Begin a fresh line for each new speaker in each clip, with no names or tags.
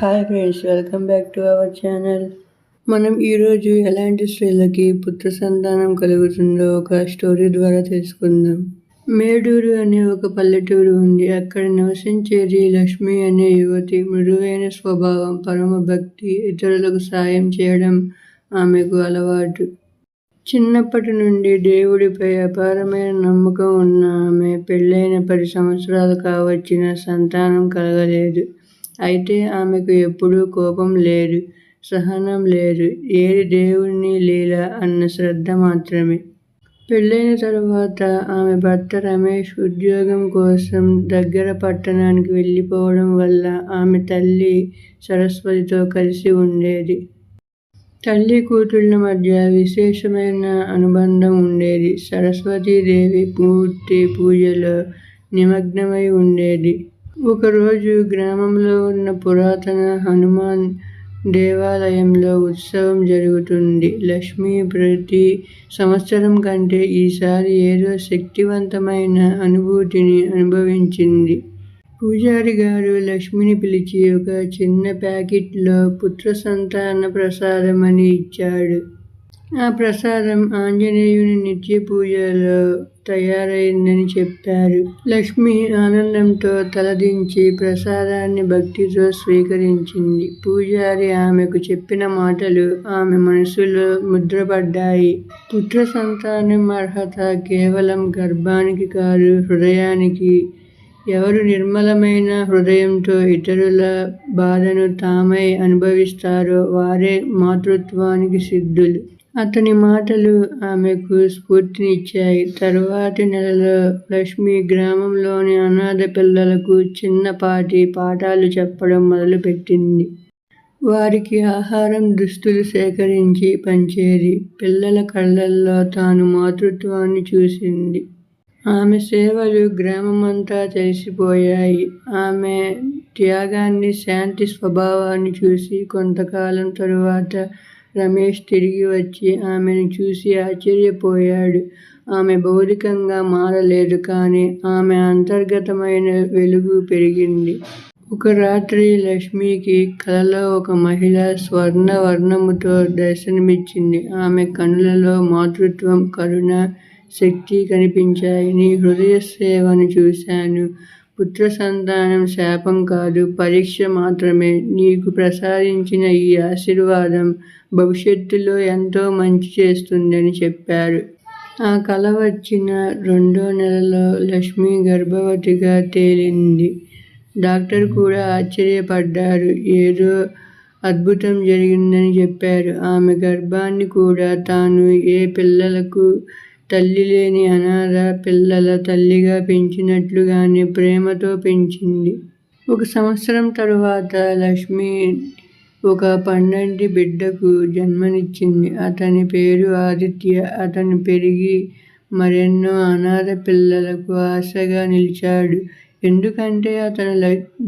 Hi friends welcome back to our channel మనం ఈరోజు ఎలాంటి స్త్రీలకి పుత్ర సంతానం కలుగుతుందో ఒక స్టోరీ ద్వారా తెలుసుకుందాం. మేడూరు అనే ఒక పల్లెటూరు ఉంది. అక్కడ నివసించేది లక్ష్మి అనే యువతి మృదువైన స్వభావం పరమ భక్తి ఇతరులకు సాయం చేయడం ఆమెకు అలవాటు. చిన్నప్పటి నుండి దేవుడిపై అపారమైన నమ్మకం ఉన్న ఆమె పెళ్ళైన పది సంవత్సరాలు కావచ్చిన సంతానం కలగలేదు. అయితే ఆమెకు ఎప్పుడూ కోపం లేదు సహనం లేదు. ఏది దేవుని లీల అన్న శ్రద్ధ మాత్రమే. పెళ్ళైన తరువాత ఆమె భర్త రమేష్ ఉద్యోగం కోసం దగ్గర పట్టణానికి వెళ్ళిపోవడం వల్ల ఆమె తల్లి సరస్వతితో కలిసి ఉండేది. తల్లి కూతుళ్ళ మధ్య విశేషమైన అనుబంధం ఉండేది. సరస్వతీదేవి పూర్తి పూజలో నిమగ్నమై ఉండేది. ఒకరోజు గ్రామంలో ఉన్న పురాతన హనుమాన్ దేవాలయంలో ఉత్సవం జరుగుతుంది. లక్ష్మి ప్రతి సంవత్సరం కంటే ఈసారి ఏదో శక్తివంతమైన అనుభూతిని అనుభవించింది. పూజారి గారు లక్ష్మిని పిలిచి ఒక చిన్న ప్యాకెట్లో పుత్ర సంతాన ప్రసాదం అని ఇచ్చాడు. ఆ ప్రసాదం ఆంజనేయుని నిత్య పూజలో తయారైందని చెప్పారు లక్ష్మి ఆనందంతో తలదించి ప్రసాదాన్ని భక్తితో స్వీకరించింది. పూజారి ఆమెకు చెప్పిన మాటలు ఆమె మనసులో ముద్రపడ్డాయి. పుత్ర సంతానం అర్హత కేవలం గర్భానికి కాదు హృదయానికి. ఎవరు నిర్మలమైన హృదయంతో ఇతరుల బాధను తామై అనుభవిస్తారో వారే మాతృత్వానికి సిద్ధులు. అతని మాటలు ఆమెకు స్ఫూర్తినిచ్చాయి. తరువాతి నెలలో లక్ష్మి గ్రామంలోని అనాథ పిల్లలకు చిన్నపాటి పాఠాలు చెప్పడం మొదలుపెట్టింది. వారికి ఆహారం దుస్తులు సేకరించి పంచేది పిల్లల కళ్ళల్లో తాను మాతృత్వాన్ని చూసింది. ఆమె సేవలు గ్రామమంతా తెలిసిపోయాయి. ఆమె త్యాగాన్ని శాంతి స్వభావాన్ని చూసి కొంతకాలం తరువాత రమేష్ తిరిగి వచ్చి ఆమెను చూసి ఆశ్చర్యపోయాడు. ఆమె భౌతికంగా మారలేదు కానీ ఆమె అంతర్గతమైన వెలుగు పెరిగింది. ఒక రాత్రి లక్ష్మికి కలలో ఒక మహిళ స్వర్ణ వర్ణముతో దర్శనమిచ్చింది. ఆమె కనులలో మాతృత్వం కరుణ శక్తి కనిపించాయి. నీ హృదయ సేవను చూశాను. పుత్ర సంతానం శాపం కాదు పరీక్ష మాత్రమే. నీకు ప్రసాదించిన ఈ ఆశీర్వాదం భవిష్యత్తులో ఎంతో మంచి చేస్తుందని చెప్పారు. ఆ కల వచ్చిన రెండో నెలలో లక్ష్మి గర్భవతిగా తేలింది. డాక్టర్ కూడా ఆశ్చర్యపడ్డారు. ఏదో అద్భుతం జరిగిందని చెప్పారు. ఆమె గర్భాన్ని కూడా తాను ఏ పిల్లలకు తల్లి లేని అనాథ పిల్లల తల్లిగా పెంచినట్లుగానే ప్రేమతో పెంచింది. ఒక సంవత్సరం తరువాత లక్ష్మి ఒక పండంటి బిడ్డకు జన్మనిచ్చింది. అతని పేరు ఆదిత్య. అతను పెరిగి మరెన్నో అనాథ పిల్లలకు ఆశగా నిలిచాడు. ఎందుకంటే అతని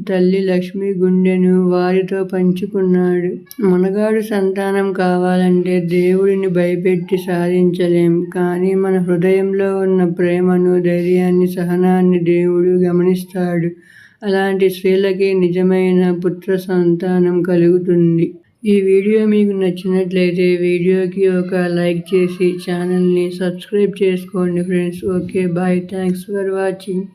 తల్లి లక్ష్మి గుండెను వారితో పంచుకున్నాడు. మనగాడు సంతానం కావాలంటే దేవుడిని భయపెట్టి సాధించలేం. కానీ మన హృదయంలో ఉన్న ప్రేమను ధైర్యాన్ని సహనాన్ని దేవుడు గమనిస్తాడు. అలాంటి స్త్రీలకి నిజమైన పుత్ర సంతానం కలుగుతుంది. ఈ వీడియో మీకు నచ్చినట్లయితే వీడియోకి ఒక లైక్ చేసి ఛానల్ని సబ్స్క్రైబ్ చేసుకోండి friends. Okay bye. Thanks for watching.